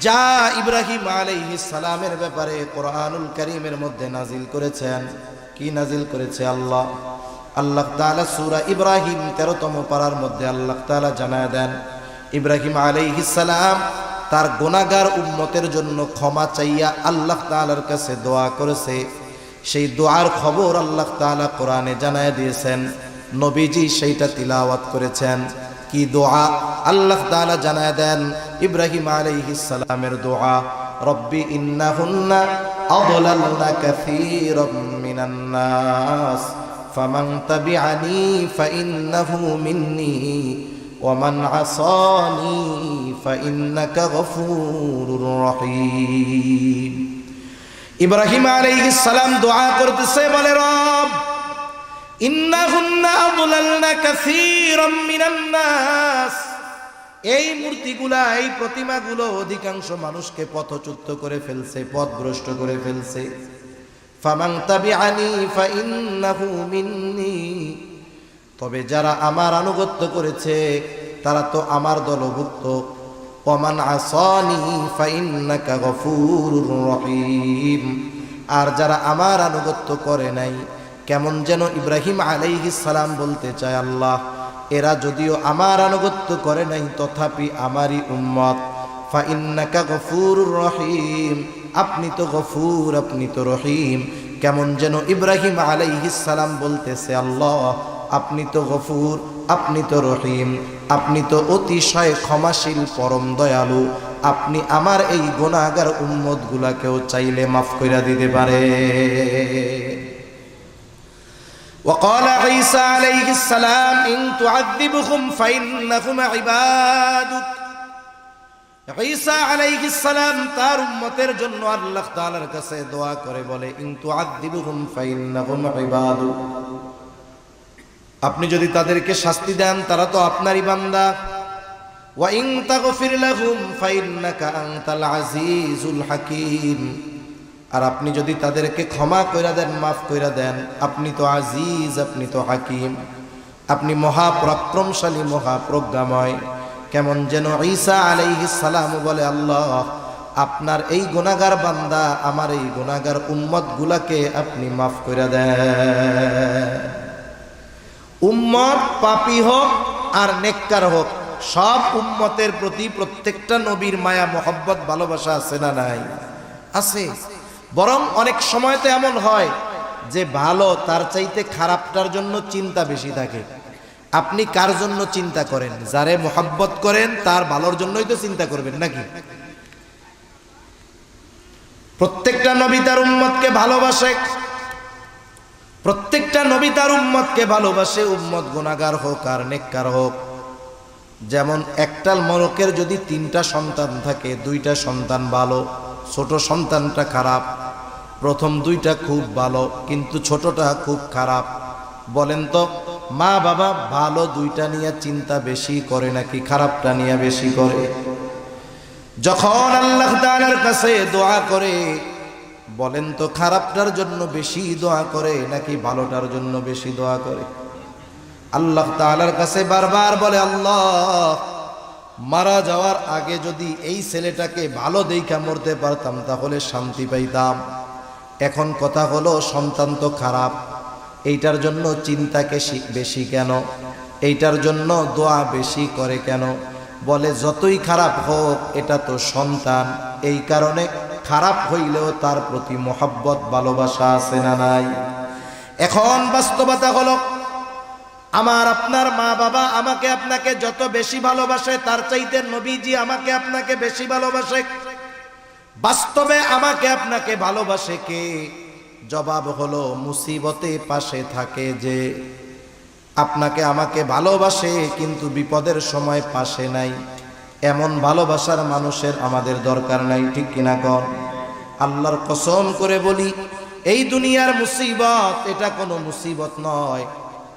যা ইব্রাহিম সালামের ব্যাপারে কোরআনুল কারীমের মধ্যে নাজিল করেছেন। কি নাজিল করেছে আল্লাহ? আল্লাহ ইব্রাহিম 13তম পারার মধ্যে আল্লাহ জানায় দেন, ইব্রাহিম সালাম তার গুনাহগার উম্মতের জন্য ক্ষমা চাইয়া আল্লাহ তাআলার কাছে দোয়া করেছে। সেই দোয়ার খবর আল্লাহ তাআলা কোরআনে জানায় দিয়েছেন। নবীজি সেইটা তিলাওয়াত করেছেন। কি দোয়া? আল্লাহ তাআলা জানায় দেন, ইব্রাহিম আলাইহিস সালামের দোয়া, রব্বি ইন্নাহুন্না আদলালনা কাসীরাম মিনান নাস, ফামান তাবিআনি ফাইন্নাহু মিন্নি ওয়ামান আসানি ফাইন্নাকা গফুরুর রহিম। ইব্রাহিম আলাইহিস সালাম দোয়া করতেছে, বলে রব এই মূর্তিগুলা, এই প্রতিমাগুলো অধিকাংশ মানুষকে পথচ্যুত করে ফেলছে, পথভ্রষ্ট করে ফেলছে। তবে যারা আমার আনুগত্য করেছে, তারা তো আমার দলভুক্ত। আসানি আর যারা আমার আনুগত্য করে নাই কেমন যেন ইব্রাহিম সালাম বলতে চায়, আল্লাহ, এরা যদিও আমার আনুগত্য করে নাই, তথাপি আমারই উম্মত। ফাইন্নাকা গফুরুর রহিম। আপনি তো গফুর, আপনি তো রহিম। কেমন যেন ইব্রাহিম সালাম বলতেছে, আল্লাহ, আপনি তো গফুর, আপনি তো রহিম। আপনি তো অতিশয় ক্ষমাশীল, পরম দয়ালু। আপনি আমার এই গুণাগার উম্মত গুলাকেও চাইলে মাফ কইরা দিতে পারে। وقال عيسى عليه السلام إن تعذبهم فإنهم عبادك ঈসা আলাইহিস সালাম তার উম্মতের জন্য আল্লাহ তাআলার কাছে দোয়া করে বলে ইন তুআযিবুহুম ফাইন্নাহুম ইবাদুক আপনি যদি তাদেরকে শাস্তি দেন তারা তো আপনারই বান্দা ওয়া ইন তাগফির লাহুম ফাইন্নাকা আনতাল আজিজুল হাকীম আর আপনি যদি তাদেরকে ক্ষমা কইরা দেন, মাফ কইরা দেন, আপনি তো আজিজ, আপনি তো হাকিম। আপনি মহাপরাক্রমশালী, মহাপ্রজ্ঞাময়। কেমন যেন ঈসা আলাইহিস সালাম বলে, আল্লাহ, আপনার এই গুনাগার বান্দা আমার এই গুনাগার উম্মত গুলাকে আপনি মাফ কইরা দেন। উম্মত পাপি হোক আর নেককার হোক, সব উম্মতের প্রতি প্রত্যেকটা নবীর মায়া, মোহব্বত, ভালোবাসা আছে না নাই? আছে। বরং অনেক সময় তো এমন হয় যে ভালো তার চাইতে খারাপটার জন্য চিন্তা বেশি থাকে। আপনি কার জন্য চিন্তা করেন? যারে মোহাব্বত করেন, তার ভালোর জন্যই তো চিন্তা করবেন নাকি? প্রত্যেকটা নবী তার উম্মতকে ভালোবাসে। প্রত্যেকটা নবী তার উম্মতকে ভালোবাসে। উম্মত গুণাগার হোক আর নেককার হোক। যেমন একটাল মরকের যদি তিনটা সন্তান থাকে, দুইটা সন্তান ভালো ছোট সন্তানটা খারাপ। প্রথম দুইটা খুব ভালো, কিন্তু ছোটটা খুব খারাপ। বলেন তো, মা বাবা ভালো দুইটা নিয়ে চিন্তা বেশি করে নাকি খারাপটা নিয়ে বেশি করে? যখন আল্লাহ তাআলার কাছে দোয়া করে, বলেন তো খারাপটার জন্য বেশি দোয়া করে নাকি ভালোটার জন্য বেশি দোয়া করে? আল্লাহ তাআলার কাছে বারবার বলে, আল্লাহ মারা যাওয়ার আগে যদি এই ছেলেটাকে ভালো দেখা মরতে পারতাম, তাহলে শান্তি পাইতাম। এখন কথা হলো, সন্তান তো খারাপ। এইটার জন্য চিন্তাকে বেশি কেন? এইটার জন্য দোয়া বেশি করে কেন? বলে, যতই খারাপ হোক, এটা তো সন্তান। এই কারণে খারাপ হইলেও তার প্রতি মোহাব্বত, ভালোবাসা আছে না নাই? এখন বাস্তবতা হলো আমার আপনার মা বাবা আমাকে আপনাকে যত বেশি ভালোবাসে, তার চাইতে নবীজি আমাকে আপনাকে বেশি ভালোবাসে। বাস্তবে আমাকে আপনাকে ভালোবাসে কে? জবাব হলো, মুসিবতে পাশে থাকে যে আপনাকে আমাকে ভালোবাসে, কিন্তু বিপদের সময় পাশে নাই। এমন ভালোবাসার মানুষের আমাদের দরকার নাই, ঠিক কিনা কর আল্লাহর কসম করে বলি, এই দুনিয়ার মুসিবত, এটা কোনো মুসিবত নয়।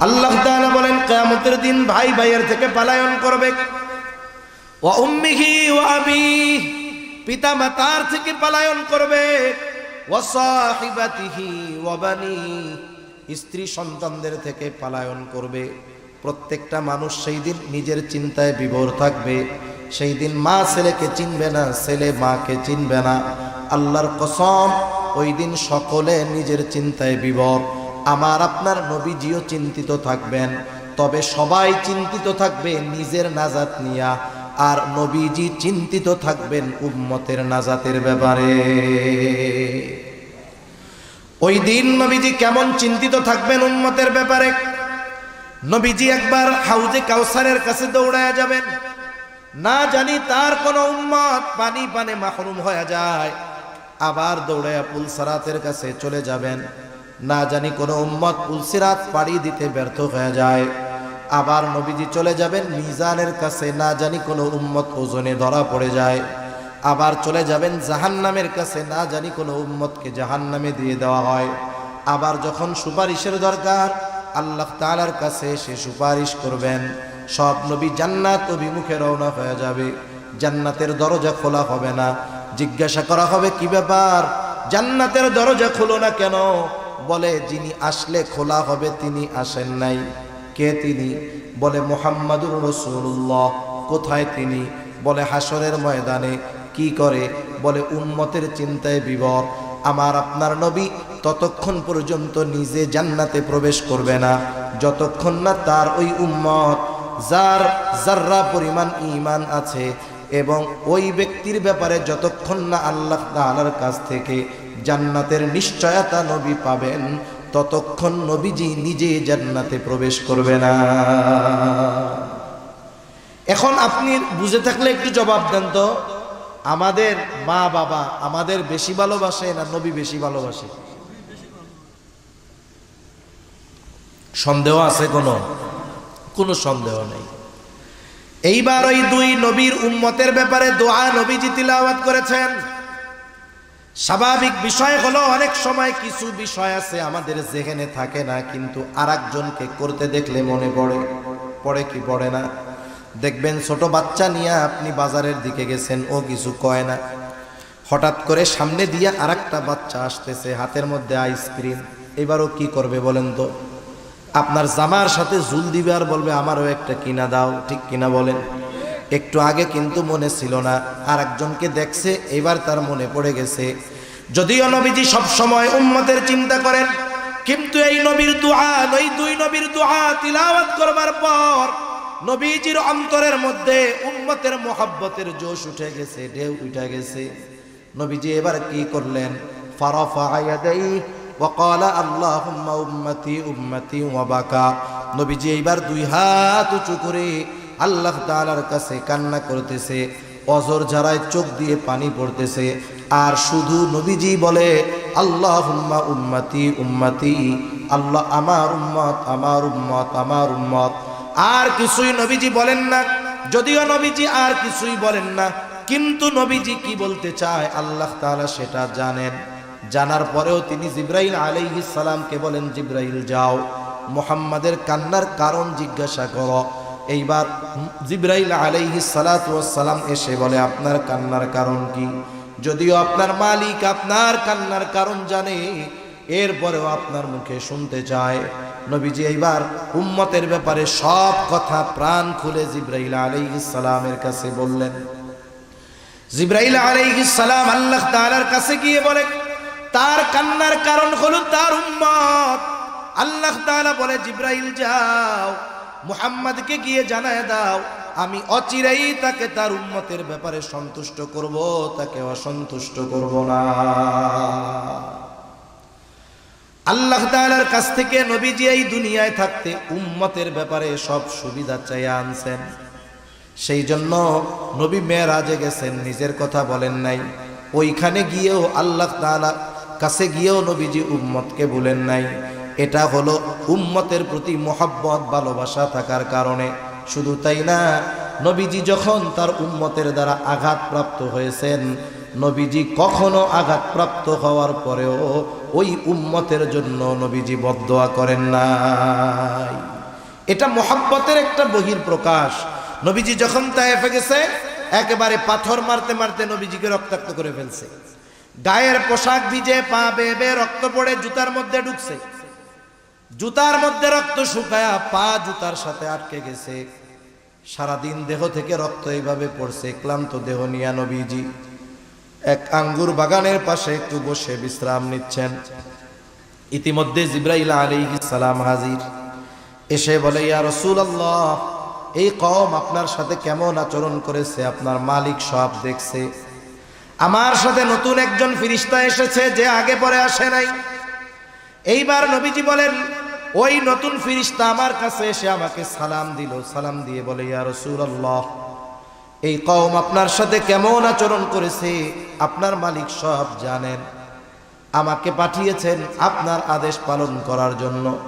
আল্লাহ তাআলা বলেন, কিয়ামতের দিন ভাই ভাইয়ের থেকে পালায়ন করবে। ওয়া উম্মিহি ওয়া আবিহি পিতা মাতার থেকে পালায়ন করবে। ওয়া সাহিবাতিহি ওয়া বানি, স্ত্রী সন্তানদের থেকে পালায়ন করবে। প্রত্যেকটা মানুষ সেই দিন নিজের চিন্তায় বিভোর থাকবে। সেই দিন মা ছেলেকে চিনবে না, ছেলে মাকে চিনবে না। আল্লাহর কসম, ওই দিন সকলে নিজের চিন্তায় বিভোর। আমার আপনার নবীজিও চিন্তিত থাকবেন। তবে সবাই চিন্তিত থাকবে নিজের নাজাত নিয়া, আর নবীজি চিন্তিত থাকবেন উম্মতের নাজাতের ব্যাপারে। ওই দিন নবীজি কেমন চিন্তিত থাকবেন উম্মতের ব্যাপারে? নবীজি একবার হাউজে কাউসারের কাছে দৌড়ায় যাবেন। না জানি তার কোন উম্মত পানি পানে মাহরুম হয়ে যায়। আবার দৌড়ায় পুলসারাতের কাছে চলে যাবেন। না জানি কোন উম্মত পুলসিরাত পাড়ি দিতে ব্যর্থ হয়ে যায়। আবার নবীজি চলে যাবেন মিজানের কাছে, না জানি কোনো উম্মত ওজনে ধরা পড়ে যায়। আবার চলে যাবেন জাহান্নামের কাছে, না জানি কোনো উম্মতকে জাহান্নামে দিয়ে দেওয়া হয়। আবার যখন সুপারিশের দরকার, আল্লাহ তাআলার কাছে সে সুপারিশ করবেন। সব নবী জান্নাত অভিমুখে রওনা হয়ে যাবে। জান্নাতের দরজা খোলা হবে না। জিজ্ঞাসা করা হবে, কি ব্যাপার? জান্নাতের দরজা খোলো না কেন? বলে, যিনি আসলে খোলা হবে, তিনি আসেন নাই। কে তিনি? বলে, মোহাম্মদুর রসুল্লাহ কোথায় তিনি? বলে হাসরের ময়দানে। কি করে? বলে উন্মতের চিন্তায় বিবর আমার আপনার নবী ততক্ষণ পর্যন্ত নিজে জান্নাতে প্রবেশ করবে না। যতক্ষণ না তার ওই উম্মত, যার যার্রা পরিমাণ ইমান আছে এবং ওই ব্যক্তির ব্যাপারে যতক্ষণ না আল্লাহ তাআলার কাছ থেকে জান্নাতের নিশ্চয়তা নবী পাবেন, ততক্ষণ নবীজি নিজে জান্নাতে প্রবেশ করবে না। এখন আপনি বুঝে থাকলে একটু জবাব দেন তো, আমাদের মা বাবা আমাদের বেশি ভালোবাসে না নবী বেশি ভালোবাসে? সন্দেহ আছে কোনো? কোনো সন্দেহ নেই। এইবার ওই দুই নবীর উম্মতের ব্যাপারে দোয়া নবীজি তিলাওয়াত করেছেন। স্বাভাবিক বিষয় হলো, অনেক সময় কিছু বিষয় আছে আমাদের যেখানে থাকে না, কিন্তু আর করতে দেখলে মনে পড়ে। পড়ে কি পড়ে না? দেখবেন ছোট বাচ্চা নিয়ে আপনি বাজারের দিকে গেছেন, ও কিছু কয় না। হঠাৎ করে সামনে দিয়ে আর বাচ্চা আসতেছে, হাতের মধ্যে আইসক্রিম এবারও কি করবে বলেন তো? আপনার জামার সাথে জুল দিবে আর বলবে, আমারও একটা কিনা দাও। ঠিক কিনা বলেন? একটু আগে কিন্তু মনে ছিল না আর একজনকে দেখছে এবার তার মনে পড়ে গেছে যদিও নবীজি সব সময় উম্মতের চিন্তা করেন কিন্তু এই নবীর দোয়া ওই দুই নবীর দোয়া তিলাওয়াত করবার পর নবীজির অন্তরের মধ্যে উম্মতের মোহাব্বতের জোশ উঠে গেছে ঢেউ উঠে গেছে নবীজি এবার কি করলেন ফারাফা আয়াদাই وقال اللهم উম্মতি উম্মতি ওয়াবাকা নবীজি এইবার দুই হাত উঁচু করে আল্লাহ তাআলার কাছে কান্না করতেছে, অজর যারায় চোখ দিয়ে পানি পড়তেছে, আর শুধু নবীজি বলে আল্লাহ হুম্মা উম্মতি উম্মতি, আল্লাহ আমার উম্মত আমার উম্মত আমার উম্মত। আর কিছুই নবীজি বলেন না, যদিও নবীজি আর কিছুই বলেন না, কিন্তু নবীজি কি বলতে চায়, আল্লাহ তাআলা সেটা জানেন। জানার পরেও তিনি জিব্রাইল আলাইহিস সালামকে বলেন, জিব্রাইল, যাও। মোহাম্মদের কান্নার কারণ জিজ্ঞাসা করো। এইবার জিব্রাইল আলাইহি সালাম এসে বলে, আপনার কান্নার কারণ কি? যদিও আপনার মালিক আপনার কান্নার কারণ জানে, এরপরেও আপনার মুখে শুনতে চায়। নবীজি এইবার উম্মতের ব্যাপারে সব কথা প্রাণ খুলে জিব্রাইল সালামের কাছে বললেন। জিব্রাইল সালাম আল্লাহ তাআলার কাছে গিয়ে বলে, তার কান্নার কারণ হলো তার উম্মত। আল্লাহ তাআলা বলে, জিব্রাইল, যাও। মুহাম্মদকে গিয়ে জানায় দাও, আমি অচিরেই তাকে তার উম্মতের ব্যাপারে সন্তুষ্ট করব, তাকে অসন্তুষ্ট করব না। আল্লাহ তাআলার কাছ থেকে নবীজি এই দুনিয়ায় থাকতে উম্মতের ব্যাপারে সব সুবিধা চাইয়া আনছেন। সেই জন্য নবী মেয়েরাজে গেছেন, নিজের কথা বলেন নাই। ওইখানে গিয়েও আল্লাহ তাআলা কাছে গিয়েও নবীজি উম্মতকে বলেন নাই। এটা হলো উম্মতের প্রতি মোহাব্বত, ভালোবাসা থাকার কারণে। শুধু তাই না, নবীজি যখন তার উম্মতের দ্বারা আঘাতপ্রাপ্ত হয়েছেন, নবীজি কখনো আঘাতপ্রাপ্ত হওয়ার পরেও ওই উম্মতের জন্য নবীজি বদদোয়া করেন নাই। এটা মোহাব্বতের একটা বহির প্রকাশ নবীজি যখন তায়েফে গেছে, একেবারে পাথর মারতে মারতে নবীজিকে রক্তাক্ত করে ফেলছে। গায়ের পোশাক ভিজে পা বেয়ে রক্ত পড়ে জুতার মধ্যে ঢুকছে। জুতার মধ্যে রক্ত শুকায়া পা জুতার সাথে আটকে গেছে। সারাদিন দেহ থেকে রক্ত এইভাবে পড়ছে, ক্লান্ত দেহ নিয়া নবীজি। এক আঙ্গুর বাগানের পাশে একটু বসে বিশ্রাম নিচ্ছেন। ইতিমধ্যে জিব্রাইল আলাইহিস সালাম হাজির। এসে বলে, ইয়া রাসূলুল্লাহ, এই কওম আপনার সাথে কেমন আচরণ করেছে? আপনার মালিক সব দেখছে। আমার সাথে নতুন একজন ফিরিস্তা এসেছে যে আগে পরে আসে নাই। এইবার নবীজি বলেন ওই নতুন ফিরিস্তা আমার কাছে এসে আমাকে সালাম দিল। সালাম দিয়ে বলে, ইয়া রাসূলুল্লাহ, এই কওম আপনার সাথে কেমন আচরণ করেছে? আপনার মালিক সব জানেন। আমাকে পাঠিয়েছেন আপনার আদেশ পালন করার জন্য।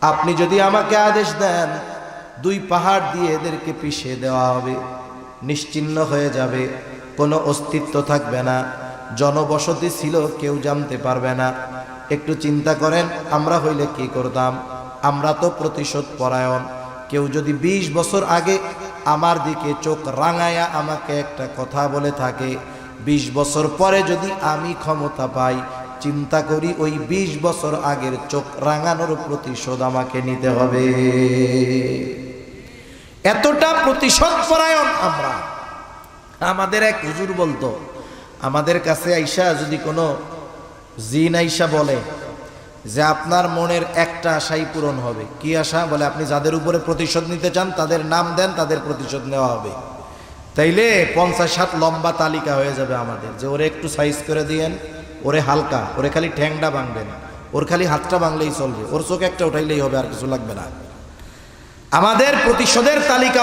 আপনি যদি আমাকে আদেশ দেন, দুই পাহাড় দিয়ে এদেরকে পিষে দেওয়া হবে। নিশ্চিন্ন হয়ে যাবে। কোনো অস্তিত্ব থাকবে না। জনবসতি ছিল, কেউ জানতে পারবে না। একটু চিন্তা করেন, আমরা হইলে কি করতাম? আমরা তো প্রতিশোধ পরায়ণ। কেউ যদি ২০ বছর আগে আমার দিকে চোখ রাঙায়া আমাকে একটা কথা বলে থাকে ২০ বছর পরে যদি আমি ক্ষমতা পাই, চিন্তা করি ওই ২০ বছর আগের চোখ রাঙানোর প্রতিশোধ আমাকে নিতে হবে। এতটা প্রতিশোধ পরায়ণ আমরা। আমাদের এক হুজুর বলতো আমাদের কাছে আইসা যদি কোনো জিন আইসা বলে যে আপনার মনের একটা আশাই পূরণ হবে, কি আশা? বলে আপনি যাদের উপরে প্রতিশোধ নিতে চান, তাদের নাম দেন, তাদের প্রতিশোধ নেওয়া হবে। তাইলে পঞ্চাশ সাত লম্বা তালিকা হয়ে যাবে আমাদের, যে ওরে একটু সাইজ করে দিয়েন, ওরে হালকা, ওরে খালি ঠ্যাংটা ভাঙবেন, ওর খালি হাতটা ভাঙলেই চলবে, ওর চোখ একটা উঠাইলেই হবে, আর কিছু লাগবে না। আমাদের প্রতিশোধের তালিকা